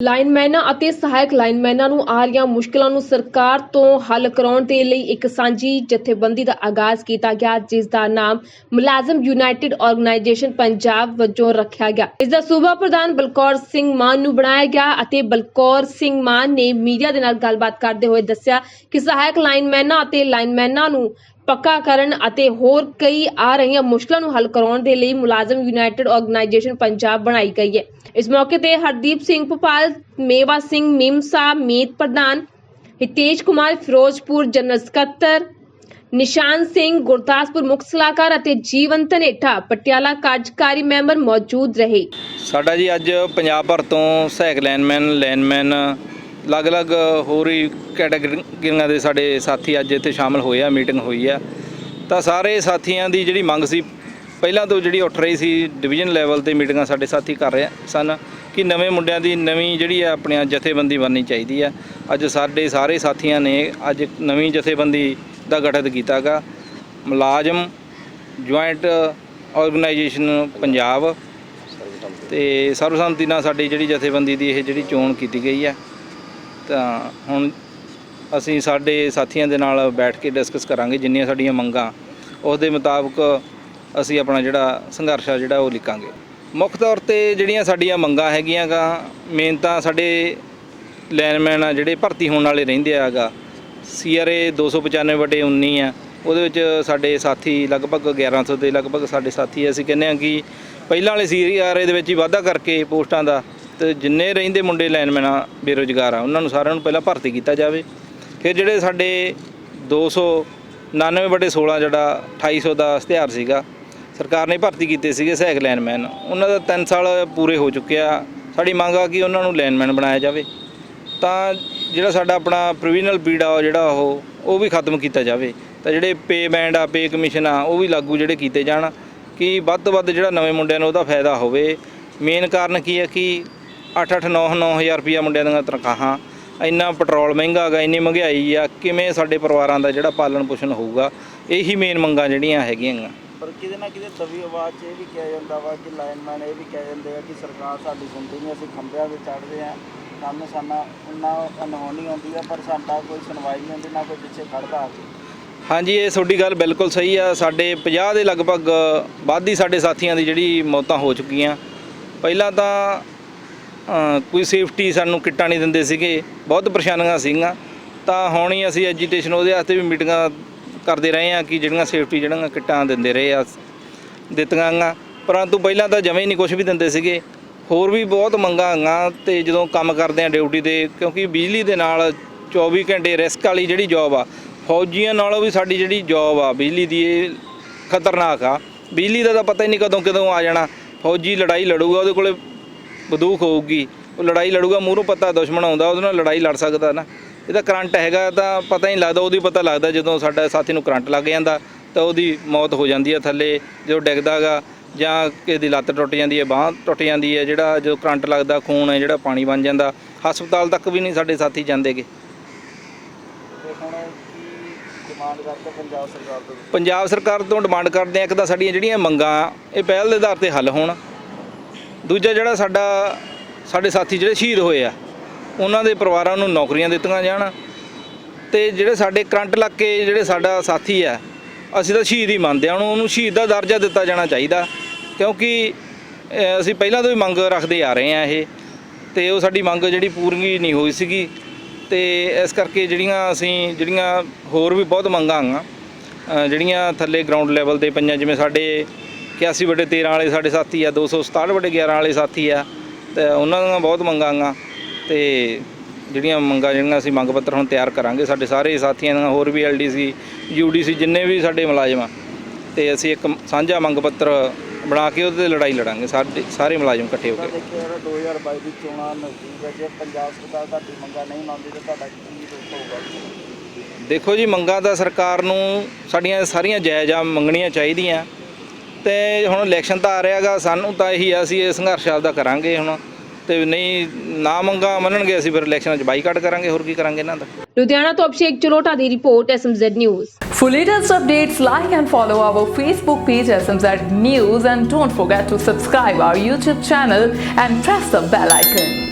ਲਾਈਨਮੈਨਾਂ ਅਤੇ ਸਹਾਇਕ ਲਾਈਨਮੈਨਾਂ ਨੂੰ ਆ ਰਹੀਆਂ ਮੁਸ਼ਕਲਾਂ ਨੂੰ ਸਰਕਾਰ ਤੋਂ ਹੱਲ ਕਰਾਉਣ ਦੇ ਲਈ ਇੱਕ ਸਾਂਝੀ ਜਥੇਬੰਦੀ ਦਾ ਆਗਾਜ਼ ਕੀਤਾ ਗਿਆ, ਜਿਸ ਦਾ ਨਾਮ ਮੁਲਾਜ਼ਮ ਯੂਨਾਈਟਿਡ ਆਰਗੇਨਾਈਜੇਸ਼ਨ ਪੰਜਾਬ ਵਜੋਂ ਰੱਖਿਆ ਗਿਆ। ਇਸ ਦਾ ਸੂਬਾ ਪ੍ਰਧਾਨ ਬਲਕੌਰ ਸਿੰਘ ਮਾਨ ਨੂੰ ਬਣਾਇਆ ਗਿਆ ਅਤੇ ਬਲਕੌਰ ਸਿੰਘ ਮਾਨ ਨੇ ਮੀਡੀਆ ਦੇ ਨਾਲ ਗੱਲਬਾਤ ਕਰਦੇ ਹੋਏ ਦੱਸਿਆ ਕਿ ਸਹਾਇਕ ਲਾਈਨਮੈਨਾਂ ਅਤੇ ਲਾਈਨਮੈਨਾਂ ਨੂੰ ਪੱਕਾ ਕਰਨ ਅਤੇ ਹੋਰ ਕਈ ਆ ਰਹੀਆਂ ਮੁਸ਼ਕਲਾਂ ਨੂੰ ਹੱਲ ਕਰਾਉਣ ਦੇ ਲਈ ਮੁਲਾਜ਼ਮ ਯੂਨਾਈਟਿਡ ਆਰਗੇਨਾਈਜੇਸ਼ਨ ਪੰਜਾਬ ਬਣਾਈ ਗਈ ਹੈ। ਇਸ ਮੌਕੇ ਤੇ ਹਰਦੀਪ ਸਿੰਘ ਭੋਪਾਲ, ਮੇਵਾ ਸਿੰਘ ਮਿਮਸਾ, ਮੀਤ ਪ੍ਰਧਾਨ, ਹਿਤੇਸ਼ ਕੁਮਾਰ ਫਿਰੋਜ਼ਪੁਰ, ਜਨਰਲ ਸਕੱਤਰ, ਨਿਸ਼ਾਨ ਸਿੰਘ, ਗੁਰਦਾਸਪੁਰ ਮੁੱਖ ਸਲਾਹਕਾਰ ਅਤੇ ਜੀਵਨ ਧਨੇਠਾ ਪਟਿਆਲਾ ਕਾਰਜਕਾਰੀ ਮੈਂਬਰ ਮੌਜੂਦ ਰਹੇ। ਸਾਡਾ ਜੀ ਅੱਜ ਪੰਜਾਬ ਭਰ ਤੋਂ ਸਹਾਇਕ ਲਾਈਨਮੈਨ ਲਾਈਨਮੈਨ ਅਲੱਗ-ਅਲੱਗ ਹੋਰ ਹੀ ਕੈਟਾਗਰੀਆਂ ਦੇ ਸਾਡੇ ਸਾਥੀ ਅੱਜ ਇੱਥੇ ਸ਼ਾਮਲ ਹੋਏ ਆ ਮੀਟਿੰਗ ਹੋਈ ਆ। ਤਾਂ ਸਾਰੇ ਸਾਥੀਆਂ ਦੀ ਜਿਹੜੀ ਮੰਗ ਸੀ, ਪਹਿਲਾਂ ਤੋਂ ਜਿਹੜੀ ਉੱਠ ਰਹੀ ਸੀ ਡਿਵੀਜ਼ਨ ਲੈਵਲ ਤੇ ਮੀਟਿੰਗਾਂ ਸਾਡੇ ਸਾਥੀ ਕਰ ਰਹੇ ਸਨ ਕਿ ਨਵੇਂ ਮੁੰਡਿਆਂ ਦੀ ਨਵੀਂ ਜਿਹੜੀ ਆ, ਆਪਣੀਆਂ ਜਥੇਬੰਦੀ ਬਣਨੀ ਚਾਹੀਦੀ ਆ। ਅੱਜ ਸਾਡੇ ਸਾਰੇ ਸਾਥੀਆਂ ਨੇ ਅੱਜ ਨਵੀਂ ਜਥੇਬੰਦੀ ਦਾ ਗਠਨ ਕੀਤਾਗਾ। ਮੁਲਾਜ਼ਮ ਜੁਆਇੰਟ ਆਰਗੇਨਾਈਜੇਸ਼ਨ ਪੰਜਾਬ ਤੇ ਸਰਵਸੰਮਤੀ ਨਾਲ ਸਾਡੀ ਜਿਹੜੀ ਜਥੇਬੰਦੀ ਦੀ ਇਹ ਜਿਹੜੀ ਚੋਣ ਕੀਤੀ ਗਈ ਹੈ ਤਾਂ ਹੁਣ ਅਸੀਂ ਸਾਡੇ ਸਾਥੀਆਂ ਦੇ ਨਾਲ ਬੈਠ ਕੇ ਡਿਸਕਸ ਕਰਾਂਗੇ ਜਿੰਨੀਆਂ ਸਾਡੀਆਂ ਮੰਗਾਂ ਉਸ ਦੇ ਮੁਤਾਬਕ ਅਸੀਂ ਆਪਣਾ ਜਿਹੜਾ ਸੰਘਰਸ਼ ਆ ਜਿਹੜਾ ਉਹ ਲਿਖਾਂਗੇ। ਮੁੱਖ ਤੌਰ ਤੇ ਜਿਹੜੀਆਂ ਸਾਡੀਆਂ ਮੰਗਾਂ ਹੈਗੀਆਂ ਗਾ ਮੇਨ ਤਾਂ ਸਾਡੇ ਲਾਈਨਮੈਨ ਆ ਜਿਹੜੇ ਭਰਤੀ ਹੋਣ ਵਾਲੇ ਰਹਿੰਦੇ ਆਗਾ ਸੀਆਰਏ 295 ਵਟੇ 19 ਆ, ਉਹਦੇ ਵਿੱਚ ਸਾਡੇ ਸਾਥੀ ਲਗਭਗ 1100 ਦੇ ਲਗਭਗ ਸਾਡੇ ਸਾਥੀ ਅਸੀਂ ਕਹਿੰਦੇ ਆ ਕਿ ਪਹਿਲਾਂ ਵਾਲੇ ਸੀਆਰਏ ਦੇ ਵਿੱਚ ਹੀ ਵਾਧਾ ਕਰਕੇ ਪੋਸਟਾਂ ਦਾ ਤੇ ਜਿੰਨੇ ਰਹਿੰਦੇ ਮੁੰਡੇ ਲਾਈਨਮੈਨ ਆ, ਬੇਰੁਜ਼ਗਾਰ ਆ, ਉਹਨਾਂ ਨੂੰ ਸਾਰਿਆਂ ਨੂੰ ਪਹਿਲਾਂ ਭਰਤੀ ਕੀਤਾ ਜਾਵੇ। ਫਿਰ ਜਿਹੜੇ ਸਾਡੇ 299 ਬਟੇ 16 ਜਿਹੜਾ 2800 ਦਾ ਇਸ਼ਤਿਹਾਰ ਸੀਗਾ, ਸਰਕਾਰ ਨੇ ਭਰਤੀ ਕੀਤੇ ਸੀਗੇ ਸਹਾਇਕ ਲਾਈਨਮੈਨ ਉਹਨਾਂ ਦਾ 3 ਸਾਲ ਪੂਰੇ ਹੋ ਚੁੱਕੇ ਆ। ਸਾਡੀ ਮੰਗ ਆ ਕਿ ਉਹਨਾਂ ਨੂੰ ਲਾਈਨਮੈਨ ਬਣਾਇਆ ਜਾਵੇ। ਤਾਂ ਜਿਹੜਾ ਸਾਡਾ ਆਪਣਾ ਪ੍ਰੋਵੀਜ਼ਨਲ ਪੀੜਾ ਜਿਹੜਾ ਉਹ ਉਹ ਵੀ ਖਤਮ ਕੀਤਾ ਜਾਵੇ। ਤਾਂ ਜਿਹੜੇ ਪੇ ਬੈਂਡ ਆ ਪੇ ਕਮਿਸ਼ਨ ਆ, ਉਹ ਵੀ ਲਾਗੂ ਜਿਹੜੇ ਕੀਤੇ ਜਾਣ ਕਿ ਵੱਧ ਤੋਂ ਵੱਧ ਜਿਹੜਾ ਨਵੇਂ ਮੁੰਡਿਆਂ ਨੂੰ ਉਹਦਾ ਫਾਇਦਾ ਹੋਵੇ। ਮੇਨ ਕਾਰਨ ਕੀ ਹੈ ਕਿ 8-8 9-9000 ਰੁਪਈਆ ਮੁੰਡਿਆਂ ਦੀਆਂ ਤਨਖਾਹਾਂ। ਇੰਨਾ ਪੈਟਰੋਲ ਮਹਿੰਗਾ ਗਾ ਇੰਨੀ ਮਹਿੰਗਾਈ ਆ ਕਿਵੇਂ ਸਾਡੇ ਪਰਿਵਾਰਾਂ ਦਾ ਜਿਹੜਾ ਪਾਲਣ ਪੋਸ਼ਣ ਹੋਊਗਾ ਇਹੀ ਮੇਨ ਮੰਗਾਂ ਜਿਹੜੀਆਂ ਹੈਗੀਆਂ ਪਰ ਕਿਤੇ ਨਾ ਕਿਤੇ ਦਬੀ ਆਵਾਜ਼ 'ਚ ਇਹ ਵੀ ਕਿਹਾ ਜਾਂਦਾ ਵਾ ਕਿ ਲਾਈਨਮੈਨ ਇਹ ਵੀ ਕਹਿ ਜਾਂਦੇ ਆ ਕਿ ਸਰਕਾਰ ਸਾਡੀ ਸੁਣਦੀ ਨਹੀਂ ਅਸੀਂ ਖੰਭਿਆਂ ਤੇ ਚੜ੍ਹਦੇ ਆ। ਕੰਮ ਸਾਨਾ ਉਹਨਾਂ ਅਨਹੋਣੀ ਹੁੰਦੀ ਆ ਪਰ ਸਾਡਾ ਕੋਈ ਸੁਣਵਾਈ ਨਹੀਂ ਹੁੰਦੀ ਨਾ ਕੋਈ ਪਿੱਛੇ ਖੜਦਾ ਆ। ਕੇ ਹਾਂਜੀ ਇਹ ਤੁਹਾਡੀ ਗੱਲ ਬਿਲਕੁਲ ਸਹੀ ਆ। ਸਾਡੇ 50 ਦੇ ਲਗਭਗ ਵੱਧ ਹੀ ਸਾਡੇ ਸਾਥੀਆਂ ਦੀ ਜਿਹੜੀ ਮੌਤਾਂ ਹੋ ਚੁੱਕੀਆਂ। ਪਹਿਲਾਂ ਤਾਂ ਕੋਈ ਸੇਫਟੀ ਸਾਨੂੰ ਕਿੱਟਾਂ ਨਹੀਂ ਦਿੰਦੇ ਸੀਗੇ। ਬਹੁਤ ਪਰੇਸ਼ਾਨੀਆਂ ਸੀਗੀਆਂ। ਤਾਂ ਹੁਣ ਹੀ ਅਸੀਂ ਐਜੀਟੇਸ਼ਨ ਉਹਦੇ ਵਾਸਤੇ ਵੀ ਮੀਟਿੰਗਾਂ ਕਰਦੇ ਰਹੇ ਆ ਕਿ ਜਿਹੜੀਆਂ ਸੇਫਟੀ ਜਿਹੜੀਆਂ ਕਿੱਟਾਂ ਦਿੰਦੇ ਰਹੇ ਆ, ਦਿੱਤੀਆਂ ਗੀਆਂ ਪਰੰਤੂ ਪਹਿਲਾਂ ਤਾਂ ਜਮੇ ਹੀ ਨਹੀਂ ਕੁਝ ਵੀ ਦਿੰਦੇ ਸੀਗੇ। ਹੋਰ ਵੀ ਬਹੁਤ ਮੰਗਾਂ ਹੈਗੀਆਂ ਤੇ ਜਦੋਂ ਕੰਮ ਕਰਦੇ ਆ ਡਿਊਟੀ ਤੇ, ਕਿਉਂਕਿ ਬਿਜਲੀ ਦੇ ਨਾਲ 24 ਘੰਟੇ ਰਿਸਕ ਵਾਲੀ ਜਿਹੜੀ ਜੌਬ ਆ, ਫੌਜੀਆਂ ਨਾਲੋਂ ਵੀ ਸਾਡੀ ਜਿਹੜੀ ਜੌਬ ਆ, ਬਿਜਲੀ ਦੀ ਇਹ ਖਤਰਨਾਕ ਆ। ਬਿਜਲੀ ਦਾ ਤਾਂ ਪਤਾ ਹੀ ਨਹੀਂ ਕਦੋਂ ਕਦੋਂ ਆ ਜਾਣਾ। ਫੌਜੀ ਲੜਾਈ ਲੜੂਗਾ, ਉਹਦੇ ਕੋਲੇ ਬੰਦੂਕ ਹੋਊਗੀ, ਉਹ ਲੜਾਈ ਲੜੂਗਾ ਮੂਹਰੋਂ ਪਤਾ, ਦੁਸ਼ਮਣ ਆਉਂਦਾ, ਉਹਦੇ ਨਾਲ ਲੜਾਈ ਲੜ ਸਕਦਾ ਨਾ। ਇਹਦਾ ਕਰੰਟ ਹੈਗਾ, ਤਾਂ ਪਤਾ ਹੀ ਨਹੀਂ ਲੱਗਦਾ, ਉਹਦੀ ਪਤਾ ਲੱਗਦਾ ਜਦੋਂ ਸਾਡਾ ਸਾਥੀ ਨੂੰ ਕਰੰਟ ਲੱਗ ਜਾਂਦਾ, ਤਾਂ ਉਹਦੀ ਮੌਤ ਹੋ ਜਾਂਦੀ ਹੈ ਥੱਲੇ, ਜਦੋਂ ਡਿੱਗਦਾਗਾ, ਜਾਂ ਕਿਸੇ ਦੀ ਲੱਤ ਟੁੱਟ ਜਾਂਦੀ ਹੈ, ਬਾਹ ਟੁੱਟ ਜਾਂਦੀ ਹੈ, ਜਿਹੜਾ ਜਦੋਂ ਕਰੰਟ ਲੱਗਦਾ, ਖੂਨ ਹੈ, ਜਿਹੜਾ ਪਾਣੀ ਬਣ ਜਾਂਦਾ, ਹਸਪਤਾਲ ਤੱਕ ਵੀ ਨਹੀਂ ਸਾਡੇ ਸਾਥੀ ਜਾਂਦੇਗੇ। ਤੇ ਪੰਜਾਬ ਸਰਕਾਰ ਤੋਂ ਡਿਮਾਂਡ ਕਰਦੇ ਆ, ਇੱਕ ਤਾਂ ਸਾਡੀਆਂ ਜਿਹੜੀਆਂ ਮੰਗਾਂ, ਇਹ ਪਹਿਲ ਦੇ ਆਧਾਰ ਤੇ ਹੱਲ ਹੋਣ। ਦੂਜਾ ਜਿਹੜਾ ਸਾਡਾ, ਸਾਡੇ ਸਾਥੀ ਜਿਹੜੇ ਸ਼ਹੀਦ ਹੋਏ ਆ, ਉਹਨਾਂ ਦੇ ਪਰਿਵਾਰਾਂ ਨੂੰ ਨੌਕਰੀਆਂ ਦਿੱਤੀਆਂ ਜਾਣ ਤੇ ਜਿਹੜੇ ਸਾਡੇ ਕਰੰਟ ਲੱਗ ਕੇ ਜਿਹੜੇ ਸਾਡਾ ਸਾਥੀ ਆ, ਅਸੀਂ ਤਾਂ ਸ਼ਹੀਦ ਹੀ ਮੰਨਦੇ ਆ, ਉਹਨੂੰ ਉਹਨੂੰ ਸ਼ਹੀਦ ਦਾ ਦਰਜਾ ਦਿੱਤਾ ਜਾਣਾ ਚਾਹੀਦਾ, ਕਿਉਂਕਿ ਅਸੀਂ ਪਹਿਲਾਂ ਤੋਂ ਹੀ ਮੰਗ ਰੱਖਦੇ ਆ ਰਹੇ ਆ ਇਹ, ਤੇ ਉਹ ਸਾਡੀ ਮੰਗ ਜਿਹੜੀ ਪੂਰੀ ਨਹੀਂ ਹੋਈ ਸੀਗੀ, ਤੇ ਇਸ ਕਰਕੇ ਜਿਹੜੀਆਂ ਅਸੀਂ, ਜਿਹੜੀਆਂ ਹੋਰ ਵੀ ਬਹੁਤ ਮੰਗਾਂ ਆਂਗਾ ਜਿਹੜੀਆਂ ਥੱਲੇ ਗਰਾਊਂਡ ਲੈਵਲ ਤੇ ਪਈਆਂ, ਜਿਵੇਂ ਸਾਡੇ 81 ਬਟੇ 13 ਵਾਲੇ ਸਾਡੇ ਸਾਥੀ ਆ 267 ਬਟੇ 11 ਵਾਲੇ ਸਾਥੀ ਆ ਤੇ ਉਹਨਾਂ ਦੀਆਂ ਬਹੁਤ ਮੰਗਾਂ ਆਂਗਾ। ਤੇ ਜਿਹੜੀਆਂ ਮੰਗਾਂ ਜਿਹੜੀਆਂ ਅਸੀਂ ਮੰਗ ਪੱਤਰ ਹੁਣ ਤਿਆਰ ਕਰਾਂਗੇ ਸਾਡੇ ਸਾਰੇ ਸਾਥੀਆਂ ਦੀਆਂ ਹੋਰ ਵੀ ਐਲਡੀਸੀ ਯੂਡੀਸੀ ਜਿੰਨੇ ਵੀ ਸਾਡੇ ਮੁਲਾਜ਼ਮ ਆ ਤੇ ਅਸੀਂ ਇੱਕ ਸਾਂਝਾ ਮੰਗ ਪੱਤਰ ਬਣਾ ਕੇ ਉਹਦੇ ਤੇ ਲੜਾਈ ਲੜਾਂਗੇ ਸਾਡੇ ਸਾਰੇ ਮੁਲਾਜ਼ਮ ਇਕੱਠੇ ਹੋ ਕੇ। ਦੇਖਿਆ ਜਿਹੜਾ 2022 ਦੀ ਚੋਣਾਂ ਨਜ਼ਦੀਕ ਹੈ ਜੇ ਪੰਜਾਬ ਸਰਕਾਰ ਤੁਹਾਡੀ ਮੰਗਾਂ ਨਹੀਂ ਮੰਨਦੀ ਤਾਂ ਤੁਹਾਡਾ ਕੀ ਰੁਖ ਹੋਊਗਾ? ਦੇਖੋ ਜੀ ਮੰਗਾਂ ਤਾਂ ਸਰਕਾਰ ਨੂੰ ਸਾਡੀਆਂ ਸਾਰੀਆਂ ਜਾਇਜ਼ ਆ ਮੰਗਣੀਆਂ ਚਾਹੀਦੀਆਂ। ਤੇ ਹੁਣ ਇਲੈਕਸ਼ਨ ਤਾਂ ਆ ਰਿਹਾਗਾ ਸਾਨੂੰ ਤਾਂ ਇਹੀ ਆ ਅਸੀਂ ਇਹ ਸੰਘਰਸ਼ ਆਪਦਾ ਕਰਾਂਗੇ ਹੁਣ ਤੇ ਨਹੀਂ ਨਾ ਮੰਗਾਂ ਮੰਨਣਗੇ ਅਸੀਂ ਫਿਰ ਇਲੈਕਸ਼ਨਾਂ 'ਚ ਬਾਈਕਾਟ ਕਰਾਂਗੇ ਹੋਰ ਕੀ ਕਰਾਂਗੇ ਇਹਨਾਂ ਦਾ ਲੁਧਿਆਣਾ ਤੋਂ ਅਭਿਸ਼ੇਕ ਚਲੋਟਾ ਦੀ report SMZ news For latest updates, like and follow our Facebook page SMZ News and don't forget to subscribe our YouTube channel and press the bell icon.